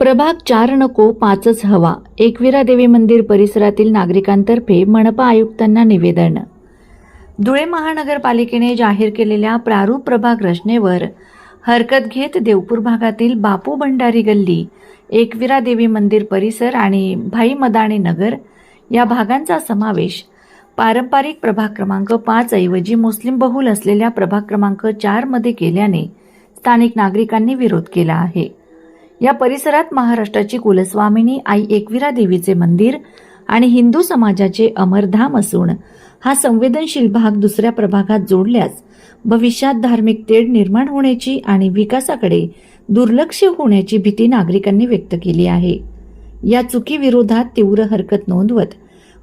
प्रभाग चार नको पाचच हवा. एकविरा देवी मंदिर परिसरातील नागरिकांतर्फे मनपा आयुक्तांना निवेदन. धुळे महानगरपालिकेने जाहीर केलेल्या प्रारूप प्रभाग रचनेवर हरकत घेत देवपूर भागातील बापू भंडारी गल्ली एकविरा देवी मंदिर परिसर आणि भाई मदाणे नगर या भागांचा समावेश. पारंपरिक प्रभाग क्रमांक पाच ऐवजी मुस्लिम बहुल असलेल्या प्रभाग क्रमांक चारमध्ये केल्याने स्थानिक नागरिकांनी विरोध केला आहे. या परिसरात महाराष्ट्राची कुलस्वामिनी आई एकविरा देवीचे मंदिर आणि हिंदू समाजाचे अमरधाम असून हा संवेदनशील भाग दुसऱ्या प्रभागात जोडल्यास भविष्यात धार्मिक तेढ निर्माण होण्याची आणि विकासाकडे दुर्लक्ष होण्याची भीती नागरिकांनी व्यक्त केली आहे. या चुकीविरोधात तीव्र हरकत नोंदवत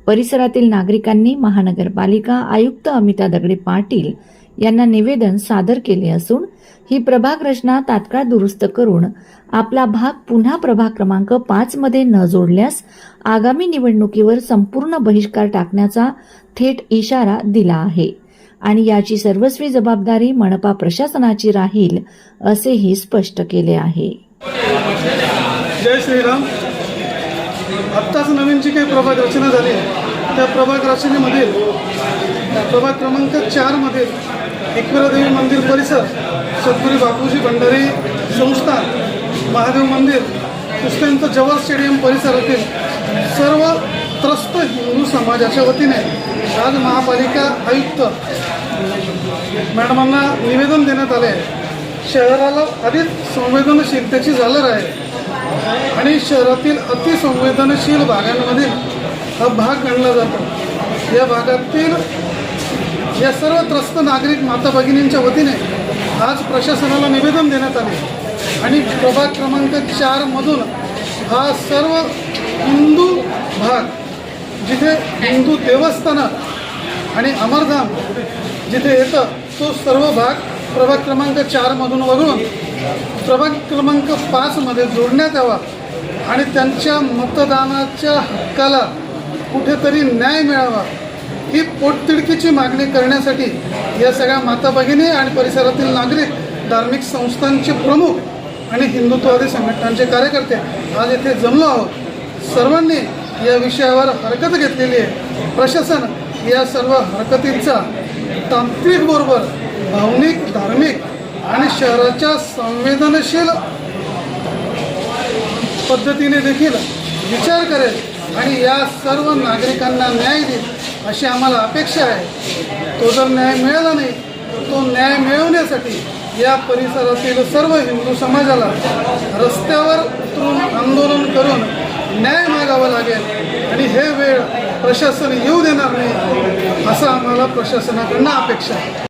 परिसरातील नागरिकांनी महानगरपालिका आयुक्त अमिता दगडे पाटील यांना निवेदन सादर केले असून ही प्रभाग रचना तात्काळ दुरुस्त करून आपला भाग पुन्हा प्रभाग क्रमांक पाच मध्ये न जोडल्यास आगामी निवडणुकीवर संपूर्ण बहिष्कार टाकण्याचा थेट इशारा दिला आहे आणि याची सर्वस्वी जबाबदारी मनपा प्रशासनाची राहील असेही स्पष्ट केले आहे. जय श्रीराम. आत्ताच नवीन जी काही प्रभाग रचना झाली त्या प्रभाग रचनेमधील प्रभाग क्रमांक चारमधील एकविरादेवी मंदिर परिसर सद्गुरी बापूजी भंडारी संस्थान महादेव मंदिर कुस्त्यांचं जवाहर स्टेडियम परिसरातील सर्व त्रस्त हिंदू समाजाच्या वतीने आज महापालिका आयुक्त मॅडमांना निवेदन देण्यात आले आहे. शहराला अधिक संवेदनशीलतेची झालर आहे आणि शहरातील अतिसंवेदनशील भागांमधील हा भाग गणला जातो. या भागातील या सर्व त्रस्त नागरिक माता भगिनींच्या वतीने आज प्रशासनाला निवेदन देण्यात आले. आणि प्रभाग क्रमांक चारमधून हा सर्व हिंदू भाग जिथे हिंदू देवस्थानं आणि अमरधाम जिथे येतं तो सर्व भाग प्रभाग क्रमांक चारमधून वगळून प्रभाग क्रमांक पाचमध्ये जोडण्यात यावा आणि त्यांच्या मतदानाच्या हक्काला कुठेतरी न्याय मिळावा. ही पोटतिडकीची मागणी करण्यासाठी या सगळ्या माता भगिनी आणि परिसरातील नागरिक धार्मिक संस्थांचे प्रमुख आणि हिंदुत्ववादी संघटनांचे कार्यकर्ते आज येथे जमलो आहोत. सर्वांनी या विषयावर हरकत घेतलेली आहे. प्रशासन या सर्व हरकतींचा तांत्रिकबरोबर भावनिक धार्मिक आणि शहराच्या संवेदनशील पद्धतीने देखील विचार करेल. आणि या सर्व नागरिकांना न्याय देईल अशी आम्हाला अपेक्षा आहे. तो जर न्याय मिळाला नाही तो न्याय मिळवण्यासाठी या परिसरातील सर्व हिंदू समाजाला रस्त्यावर उतरून आंदोलन करून न्याय मागावा लागेल आणि हे वेळ प्रशासन येऊ देणार नाही असं आम्हाला प्रशासनाकडनं अपेक्षा आहे.